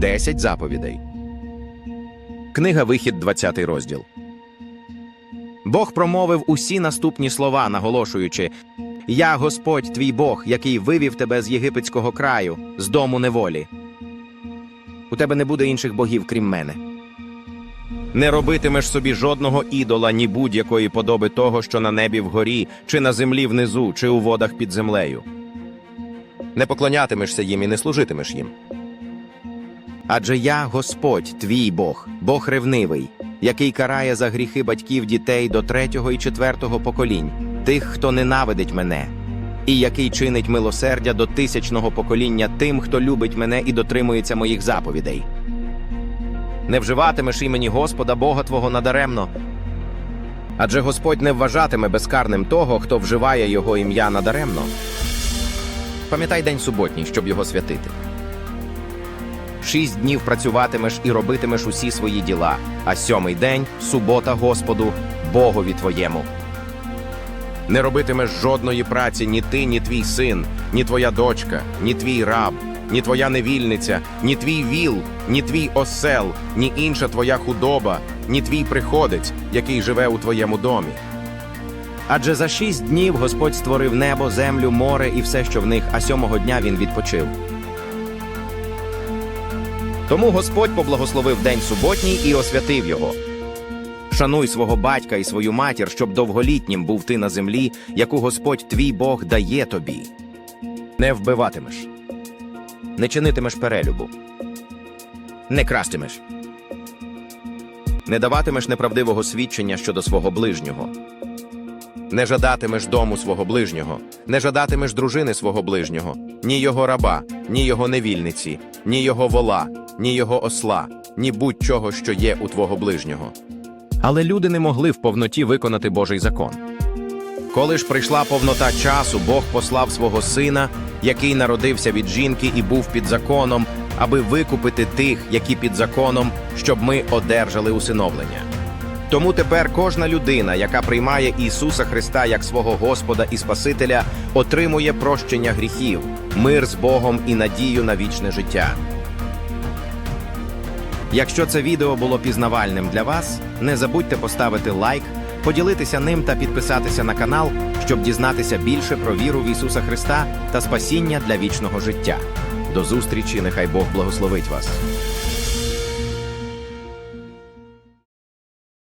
Десять заповідей. Книга Вихід, 20 розділ. Бог промовив усі наступні слова, наголошуючи: Я Господь твій Бог, який вивів тебе з єгипетського краю, з дому неволі. У тебе не буде інших богів, крім мене. Не робитимеш собі жодного ідола, ні будь-якої подоби того, що на небі вгорі, чи на землі внизу, чи у водах під землею. Не поклонятимешся їм і не служитимеш їм. Адже я Господь, твій Бог, Бог ревнивий, який карає за гріхи батьків дітей до третього і четвертого поколінь, тих, хто ненавидить мене, і який чинить милосердя до тисячного покоління тим, хто любить мене і дотримується моїх заповідей. Не вживатимеш імені Господа Бога Твого надаремно. Адже Господь не вважатиме безкарним того, хто вживає його ім'я надаремно. Пам'ятай день суботній, щоб його святити. Шість днів працюватимеш і робитимеш усі свої діла, а сьомий день субота Господу, Богові твоєму. Не робитимеш жодної праці ні ти, ні твій син, ні твоя дочка, ні твій раб, ні твоя невільниця, ні твій віл, ні твій осел, ні інша твоя худоба, ні твій приходець, який живе у твоєму домі. Адже за шість днів Господь створив небо, землю, море і все, що в них, а сьомого дня він відпочив. Тому Господь поблагословив день суботній і освятив його. Шануй свого батька і свою матір, щоб довголітнім був ти на землі, яку Господь твій Бог дає тобі. Не вбиватимеш, не чинитимеш перелюбу, не крастимеш, не даватимеш неправдивого свідчення щодо свого ближнього. Не жадатимеш дому свого ближнього, не жадатимеш дружини свого ближнього, ні його раба, ні його невільниці, ні його вола, ні його осла, ні будь-чого, що є у твого ближнього. Але люди не могли в повноті виконати Божий закон. Коли ж прийшла повнота часу, Бог послав свого сина, який народився від жінки і був під законом, аби викупити тих, які під законом, щоб ми одержали усиновлення. Тому тепер кожна людина, яка приймає Ісуса Христа як свого Господа і Спасителя, отримує прощення гріхів, мир з Богом і надію на вічне життя. Якщо це відео було пізнавальним для вас, не забудьте поставити лайк, поділитися ним та підписатися на канал, щоб дізнатися більше про віру в Ісуса Христа та спасіння для вічного життя. До зустрічі, нехай Бог благословить вас.